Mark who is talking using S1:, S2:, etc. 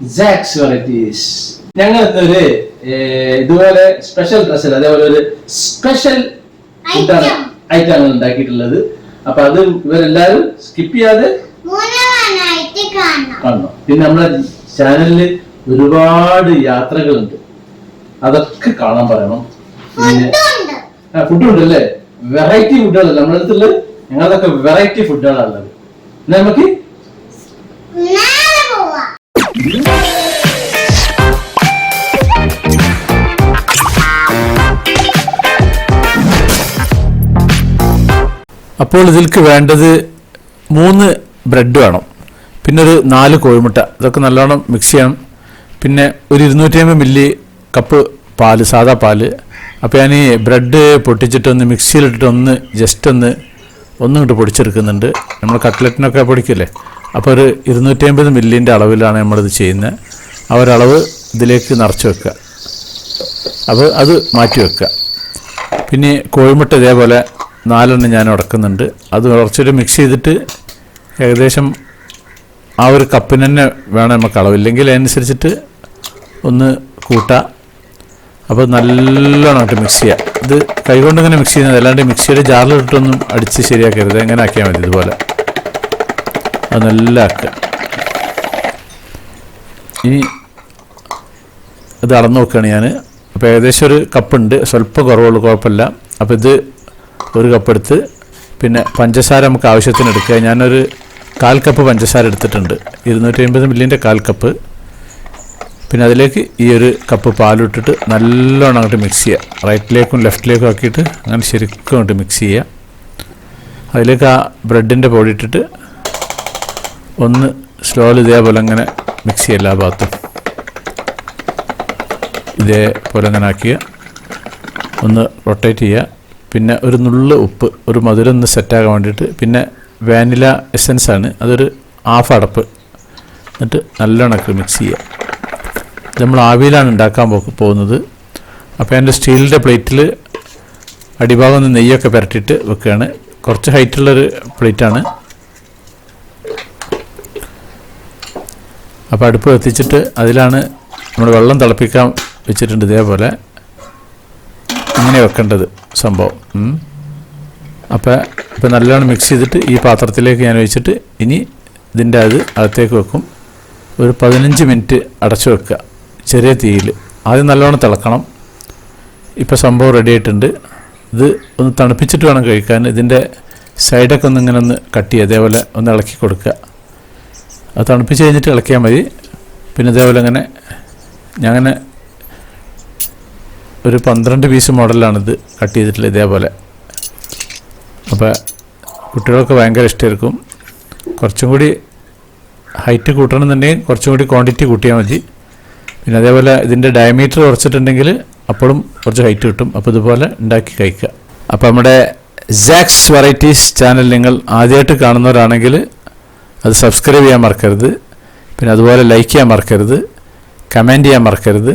S1: Varieties ഞങ്ങൾ ഇന്നൊരു ഇതുപോലെ സ്പെഷ്യൽ ഡ്രസ്സിൽ അതേപോലെ ഒരു സ്പെഷ്യൽ. ഐറ്റമാണ് ഉണ്ടാക്കിയിട്ടുള്ളത്. അപ്പൊ അത് ഇവരെല്ലാരും സ്കിപ്പ് ചെയ്യാതെ
S2: കാണണം.
S1: പിന്നെ നമ്മുടെ ചാനലിൽ ഒരുപാട് യാത്രകളുണ്ട്. അതൊക്കെ കാണാൻ പറയണം. പിന്നെ
S2: ഫുഡുണ്ട്.
S1: അല്ലേ? വെറൈറ്റി ഫുഡുകളല്ല നമ്മുടെ അടുത്തുള്ള ഞങ്ങളതൊക്കെ വെറൈറ്റി ഫുഡുകളാണ് ഉള്ളത്. എന്നാ നമുക്ക്
S3: അപ്പോൾ ഇതിൽക്ക് വേണ്ടത് മൂന്ന് ബ്രെഡ് വേണം. പിന്നെ ഒരു നാല് കോഴിമുട്ട. ഇതൊക്കെ നല്ലോണം മിക്സ് ചെയ്യണം. പിന്നെ ഒരു ഇരുന്നൂറ്റി അമ്പത് മില്ലി കപ്പ് പാൽ സാദാ പാൽ. അപ്പോൾ ഞാൻ ഈ ബ്രെഡ് പൊട്ടിച്ചിട്ടൊന്ന് മിക്സിയിലിട്ടിട്ടൊന്ന് ജസ്റ്റ് ഒന്ന് ഒന്നും ഇങ്ങോട്ട് പൊടിച്ചെടുക്കുന്നുണ്ട്. നമ്മൾ കട്ട്ലറ്റിനൊക്കെ പൊടിക്കില്ലേ? അപ്പോൾ ഒരു ഇരുന്നൂറ്റി അമ്പത് മില്ലിന്റെ അളവിലാണ് നമ്മളിത് ചെയ്യുന്നത്. ആ ഒരളവ് ഇതിലേക്ക് നിറച്ച് വെക്കുക. അപ്പോൾ അത് മാറ്റി വെക്കുക. പിന്നെ കോഴിമുട്ട ഇതേപോലെ നാലെണ്ണം ഞാൻ ഉടക്കുന്നുണ്ട്. അത് കുറച്ചൊരു മിക്സ് ചെയ്തിട്ട് ഏകദേശം ആ ഒരു കപ്പിന് തന്നെ വേണം നമുക്ക് അളവില്ലെങ്കിൽ അതിനനുസരിച്ചിട്ട് ഒന്ന് കൂട്ടാം. അപ്പോൾ നല്ലോണമായിട്ട് മിക്സ് ചെയ്യുക ഇത് കൈകൊണ്ട് ഇങ്ങനെ മിക്സ് ചെയ്യുന്നത് അല്ലാണ്ട് മിക്സിയുടെ ജാറിലിട്ടൊന്നും അടിച്ച് ശരിയാക്കരുത്. എങ്ങനെ ആക്കിയാൽ മതി ഇതുപോലെ. അത് നല്ല ആക്കുക ഇനി ഇത് അളന്ന് നോക്കുകയാണ് ഞാൻ അപ്പോൾ ഏകദേശം ഒരു കപ്പുണ്ട് സ്വല്പം കുറവുള്ളൂ കുഴപ്പമില്ല. അപ്പോൾ ഇത് ഒരു കപ്പെടുത്ത് പിന്നെ പഞ്ചസാര നമുക്ക് ആവശ്യത്തിന് എടുക്കുക. ഞാനൊരു കാൽ കപ്പ് പഞ്ചസാര എടുത്തിട്ടുണ്ട്. ഇരുന്നൂറ്റി അമ്പത് മില്ലിന്റെ കാൽ കപ്പ് പിന്നെ അതിലേക്ക് ഈ ഒരു കപ്പ് പാലിട്ടിട്ട് നല്ലോണം അങ്ങോട്ട് മിക്സ് ചെയ്യുക. റൈറ്റിലേക്കും ലെഫ്റ്റിലേക്കും ആക്കിയിട്ട് അങ്ങനെ ശരിക്കും അങ്ങോട്ട് മിക്സ് ചെയ്യുക. അതിലേക്ക് ആ ബ്രെഡിന്റെ പൊടി ഇട്ടിട്ട് ഒന്ന് സ്ലോലി ഇതേപോലെ അങ്ങനെ മിക്സ് ചെയ്യുക എല്ലാ ഭാഗത്തും. ഇതേപോലെ അങ്ങനെ ആക്കിയ ഒന്ന് റൊട്ടേറ്റ് ചെയ്യുക. പിന്നെ ഒരു നുള്ള് ഉപ്പ് ഒരു മധുരം ഒന്ന് സെറ്റാകാൻ വേണ്ടിയിട്ട് പിന്നെ വാനില എസൻസ് ആണ്. അതൊരു ഹാഫ് അടപ്പ്. എന്നിട്ട് നല്ലോണം മിക്സ് ചെയ്യുക. നമ്മൾ ആവിയിലാണ് ഉണ്ടാക്കാൻ പോകുന്നത്. അപ്പോൾ എന്റെ സ്റ്റീലിന്റെ പ്ലേറ്റിൽ അടിഭാഗം ഒന്ന് നെയ്യൊക്കെ പുരട്ടിയിട്ട് വെക്കുകയാണ്. കുറച്ച് ഹൈറ്റുള്ളൊരു പ്ലേറ്റാണ് അപ്പോൾ അടുപ്പ് എത്തിച്ചിട്ട് അതിലാണ് നമ്മൾ വെള്ളം തിളപ്പിക്കാൻ വെച്ചിട്ടുണ്ട് ഇതേപോലെ. അങ്ങനെ വെക്കേണ്ടത് സംഭവം. അപ്പോൾ ഇപ്പോൾ നല്ലോണം മിക്സ് ചെയ്തിട്ട് ഈ പാത്രത്തിലേക്ക് ഞാൻ വെച്ചിട്ട് ഇനി ഇതിന്റെ അത് അകത്തേക്ക് വെക്കും. ഒരു പതിനഞ്ച് മിനിറ്റ് അടച്ചു വെക്കുക. ചെറിയ തീയിൽ ആദ്യം നല്ലോണം തിളക്കണം. ഇപ്പോൾ സംഭവം റെഡി ആയിട്ടുണ്ട്. ഇത് ഒന്ന് തണുപ്പിച്ചിട്ട് വേണം കഴിക്കാൻ. ഇതിന്റെ സൈഡൊക്കെ ഒന്ന് ഇങ്ങനെ ഒന്ന് കട്ട് ചെയ്യുക. അതേപോലെ ഒന്ന് ഇളക്കി കൊടുക്കുക. അത് തണുപ്പിച്ച് കഴിഞ്ഞിട്ട് ഇളക്കിയാൽ മതി. പിന്നെ ഇതേപോലെ അങ്ങനെ ഞാൻ അങ്ങനെ ഒരു പന്ത്രണ്ട് പീസ് മോഡലാണിത് കട്ട് ചെയ്തിട്ടുള്ളത് ഇതേപോലെ. അപ്പോൾ കുട്ടികൾക്ക് ഭയങ്കര ഇഷ്ടമായിരിക്കും കുറച്ചും കൂടി ഹൈറ്റ് കൂട്ടണമെന്നുണ്ടെങ്കിൽ കുറച്ചും കൂടി ക്വാണ്ടിറ്റി കൂട്ടിയാൽ മതി. പിന്നെ അതേപോലെ ഇതിന്റെ ഡയമീറ്റർ കുറച്ചിട്ടുണ്ടെങ്കിൽ അപ്പോഴും കുറച്ച് ഹൈറ്റ് കിട്ടും. അപ്പോൾ ഇതുപോലെ ഉണ്ടാക്കി കഴിക്കുക. അപ്പോൾ നമ്മുടെ ജാക്സ് വെറൈറ്റീസ് ചാനൽ നിങ്ങൾ ആദ്യമായിട്ട് കാണുന്നവരാണെങ്കിൽ അത് സബ്സ്ക്രൈബ് ചെയ്യാൻ മറക്കരുത്. പിന്നെ അതുപോലെ ലൈക്ക് ചെയ്യാൻ മറക്കരുത്. കമന്റ് ചെയ്യാൻ മറക്കരുത്.